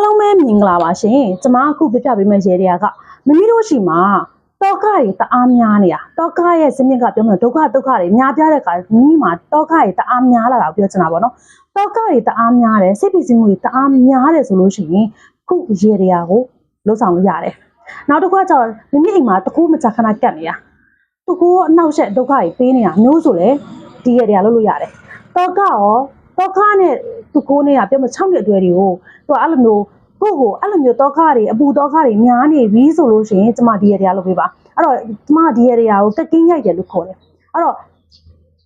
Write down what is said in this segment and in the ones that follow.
အားလုံးပဲမြင်္ဂလာပါရှင်ကျမအခုပြပြပေးမယ့်ရေတွေကမမီတို့ရှိမှာတောကတွေတအားများနေတာတောကရဲ့စနစ်ကပြောမလို့ဒုက္ခဒုက္ခတွေများပြားတဲ့အခါမိမိမှာတောကတွေတအားများလာတာကိုပြောချင်တာပေါ့နော်တောကတွေတအားများတယ်စိတ်ပီစီမှုတွေတအားများတယ်ဆိုလို့ရှိရင်ခုရေတွေကိုလှုပ်ဆောင်လို့ရတယ်နောက်တစ်ခုကကျတော့မိမိအိမ်မှာတကူမကြခဏကတ်နေတာတကူအနောက်ရှက်ဒုက္ခတွေပေးနေတာမျိုးဆိုလေဒီရေတွေကလှုပ်လို့ရတယ်တောကရော တောကနဲ့သူကိုနေတာပြောမ6နှစ်အတွဲတွေကိုသူကအဲ့လိုမျိုးကိုယ့်ကိုအဲ့လိုမျိုးတောခါတွေအပူတောခါတွေများနေပြီဆိုလို့ရှိရင်ကျမဒီရတရားလုပ်ပေးပါအဲ့တော့ကျမဒီရတရားကိုကက်ကင်းရိုက်တယ်လို့ခေါ်တယ်အဲ့တော့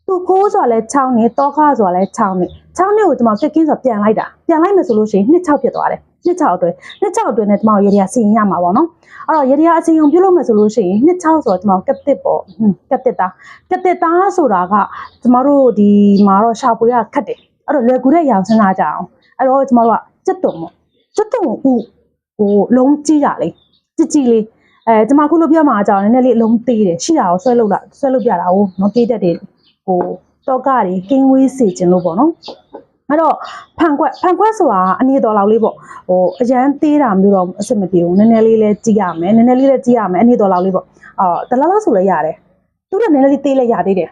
သူကိုးဆိုတာလဲ6နှစ်တောခါဆိုတာလဲ6နှစ်6နှစ်ကိုကျမကက်ကင်းဆိုတာပြန်လိုက်တာပြန်လိုက်မယ်ဆိုလို့ရှိရင်2 6ဖြစ်သွားတယ်2 6အတွဲ2 6အတွဲနဲ့ကျမတို့ရတရားစီရင်ရမှာပေါ့နော်အဲ့တော့ရတရားအစီရင်ပြုလုပ်မယ်ဆိုလို့ရှိရင်2 6ဆိုတော့ကျမတို့ကက်တစ်ပေါ့ဟွန်းကက်တစ်သားကက်တစ်သားဆိုတာကကျမတို့ဒီမှာတော့ရှာပွေရခတ်တယ် အဲ့တော့လွယ်ကူတဲ့ရောင်စဉ်းစားကြအောင်အဲ့တော့ကျမတို့ကစက်တုံပေါ့ကျွတ်တုံဥဟိုလုံးကြီးတာလေကြည်ကြည်လေးအဲကျွန်မခုလိုပြောမှာအကြောင်းနည်းနည်းလေးအလုံးသေးတယ်ရှိတာကိုဆွဲလုတ်လာဆွဲလုတ်ပြတာကိုနော်ပြေးတတ်တယ်ဟိုတောကတွေကင်းဝေးစေခြင်းလို့ပေါ့နော်အဲ့တော့ဖန်ကွက်ဖန်ကွက်ဆိုတာအနေတော်လောက်လေးပေါ့ဟိုအရန်သေးတာမျိုးတော့အဆင်မပြေဘူးနည်းနည်းလေးလဲကြည့်ရမယ်နည်းနည်းလေးလဲကြည့်ရမယ်အနေတော်လောက်လေးပေါ့အော်တလားလားဆိုလဲရတယ်သူကနည်းနည်းလေးသေးလဲရသေးတယ်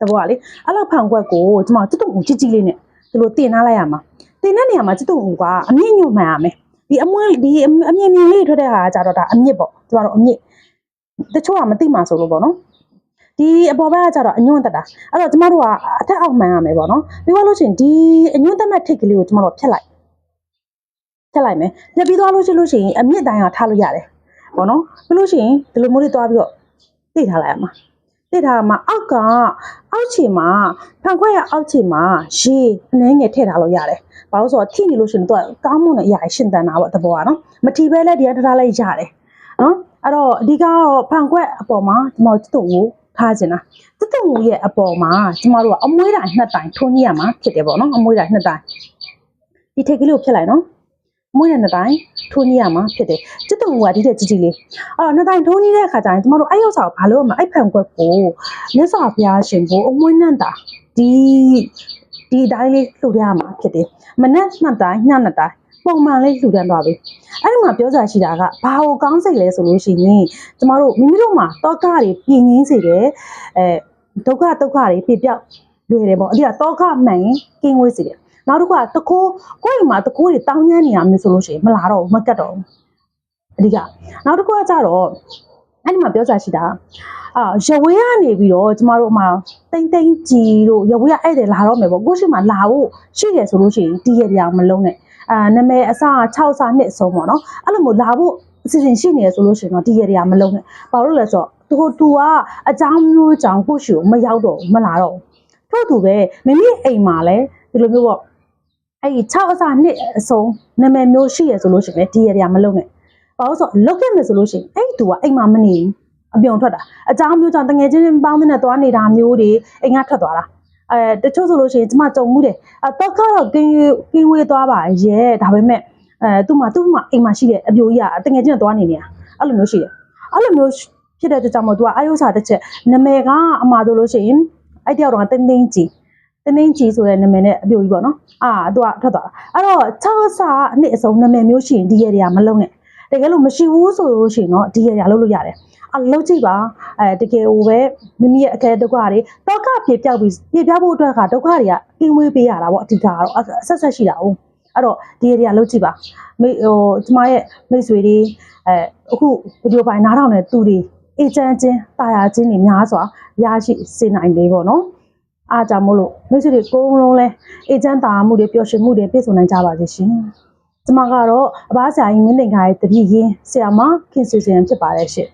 တဘောကလေအဲ့လောက်ဖန်ကွက်ကိုကျွန်မကျွတ်တုံကြည်ကြည်လေးနဲ့ ဒီလိုတင်ထားလိုက်ရမှာတင်တဲ့နေရာမှာစစ်တုံဦးကအမြင့်ညွတ်မှန်ရမယ်ဒီအမွှေးဒီအမြင့်မြင့်လေးထွက်တဲ့ဟာကကြတော့ဒါအမြင့်ပေါ့ကျမတို့အမြင့်တချို့ကမသိမှဆိုလို့ပေါ့နော်ဒီအပေါ်ဘက်ကကြတော့အညွန့်တက်တာအဲ့တော့ကျမတို့ကအထက်အောက်မှန်ရမယ်ပေါ့နော်ပြီးတော့လို့ရှိရင်ဒီအညွန့်တက်မဲ့ထိတ်ကလေးကိုကျမတို့ဖြတ်လိုက်ဖြတ်လိုက်မယ်ဖြတ်ပြီးသွားလို့ရှိလို့ရှိရင်အမြင့်တိုင်းကထားလို့ရတယ်ပေါ့နော်ပြီးလို့ရှိရင်ဒီလိုမျိုးလေးသွားပြီးတော့တိတ်ထားလိုက်ရမှာ တိတ်ထားမှာအောက်ကအောက်ခြေမှာဖန်ခွက်ရအောက်ခြေမှာရေအနှဲငယ်ထည့်ထားလို့ရတယ်ဘာလို့ဆိုတော့ထိနေလို့ရှိရင်တော့ကောင်းမွန်တဲ့အရာရှင်တန်တာပေါ့တဘောကနော်မထီပဲလဲဒီကထားလိုက်ရတယ်နော်အဲ့တော့အဓိကကတော့ဖန်ခွက်အပေါ်မှာဒီမောတုံကိုထားခြင်းတာတုံရဲ့အပေါ်မှာကျမတို့ကအမွှေးတိုင်းနှစ်တိုင်းထုံးကြည့်ရမှာဖြစ်တယ်ပေါ့နော်အမွှေးတိုင်းနှစ်တိုင်းဒီထိတ်ကလေးကိုဖြတ်လိုက်နော်အ မွှေးတိုင်းနှစ်တိုင်းထုံးကြည့်ရမှာဖြစ်တယ်တုံကဒီတဲ့ကြီးကြီးလေးအဲ့တော့နှစ်တိုင်းထုံးကြည့်တဲ့အခါကျရင်ကျမတို့အဲ့ရောက်စာကိုဘာလို့မအဲ့ဖန်ခွက်ကိုမြတ်စွာဘုရားရှင်ကိုအမွှေးနဲ့တာဒီဒီအတိုင်းလေးလှူရမှာဖြစ်တယ်မနက်နှစ်တိုင်းညနှစ်တိုင်းပုံမှန်လေးလှူဒန်းသွားပြီအဲ့ဒီမှာပြောကြရှိတာကဘာကိုကောင်းစိတ်လဲဆိုလို့ရှိရင်ကျမတို့မိမိတို့မှာတောကတွေပြင်းရင်းစေတယ်အဲဒုက္ခဒုက္ခတွေပြပြောက်လွယ်တယ်ပေါ့အဓိကတောကမှန်ရင်ကင်းဝေးစေတယ် နောက်တစ်ခုကတကိုးကိုယ့်အိမ်မှာတကိုးတွေတောင်းညမ်းနေတာမျိုးဆိုလို့ရှိရင်မလာတော့ဘူးမကတ်တော့ဘူးအဓိကနောက်တစ်ခုကကြတော့အဲ့ဒီမှာပြောကြရှိတာအာရဝေးကနေပြီးတော့ကျမတို့မှာတိမ့်တိမ့်ကြီးတို့ရဝေးကအဲ့ဒါလာတော့မယ်ပေါ့ကိုရှိမှလာဖို့ရှိတယ်ဆိုလို့ရှိရင်တီးရတရားမလုံးနဲ့အာနာမည်အစ6စာနှစ်အဆုံးပေါ့နော်အဲ့လိုမျိုးလာဖို့အစီအစဉ်ရှိနေရဆိုလို့ရှိရင်တော့တီးရတရားမလုံးနဲ့ဘာလို့လဲဆိုတော့သူသူကအကြောင်းမျိုးကြောင့်ကိုရှိကိုမရောက်တော့ဘူးမလာတော့ဘူးထို့သူပဲမိမိအိမ်မှာလည်းဒီလိုမျိုးပေါ့ အဲ့ဒီ6အစနှစ်အဆုံးနာမည်မျိုးရှိရဆိုလို့ရှိရင်တီးရတရားမလုံးနဲ့ဘာလို့ဆိုတော့လုတ်ခဲ့မယ်ဆိုလို့ရှိရင်အဲ့ဒီသူကအိမ်မှာမနေဘူးအပြုံထွက်တာအကြောင်းမျိုးကြောင့်တငယ်ချင်းပေါင်းတဲ့သွားနေတာမျိုးတွေအိမ်ကထွက်သွားတာအဲတချို့ဆိုလို့ရှိရင်ကျမကြုံမှုတယ်အတော့ကတော့ကင်းကင်းဝေးသွားပါရဲ့ဒါပေမဲ့အဲသူ့မှာသူ့မှာအိမ်မှာရှိတဲ့အပြိုကြီးကတငယ်ချင်းကသွားနေနေတာအဲ့လိုမျိုးရှိတယ်အဲ့လိုမျိုးဖြစ်တဲ့အတွက်ကြောင့်မို့သူကအယုစာတစ်ချက်နာမည်ကအမှားဆိုလို့ရှိရင်အဲ့တယောက်တော့တင်းတင်းကြီး တင်းတင်းကြီးဆိုတဲ့နာမည်နဲ့အပြိုကြီးပေါ့နော်အာသူကထွက်သွားတာအဲ့တော့6ဆာအနှစ်အစုံနာမည်မျိုးရှိရင်ဒီရတွေကမလုံးနဲ့တကယ်လို့မရှိဘူးဆိုလို့ရှိရင်တော့ဒီရတွေကလုံးလို့ရတယ်အလုံးကြည့်ပါအဲတကယ်ဟိုပဲမိမိရဲ့အခဲဒုက္ခတွေတောကပြေပြောက်ပြီးပြေပြောက်ဖို့အတွက်ကဒုက္ခတွေကကင်းဝေးပေးရတာပေါ့အဓိကကတော့ဆက်ဆက်ရှိတာဟုတ်အဲ့တော့ဒီအရာလုံးကြည့်ပါမိဟိုကျမရဲ့မိတ်ဆွေတွေအဲအခုဗီဒီယိုပိုင်းနားထောင်တဲ့သူတွေအေဂျင့်ချင်းတာယာချင်းတွေများစွာရရှိစေနိုင်လေပေါ့နော် အားကြောင့်မို့လို့မိတ်ဆွေတွေကိုယ်လုံးလဲအေဂျင့်တာမှုတွေပျော်ရွှင်မှုတွေပြည့်စုံနိုင်ကြပါစေရှင်ကျမကတော့အဘဆရာကြီးမင်းတင်ခါရဲ့တပည့်ရင်းဆရာမခင်ဆွေစင်ဖြစ်ပါတယ်ရှင်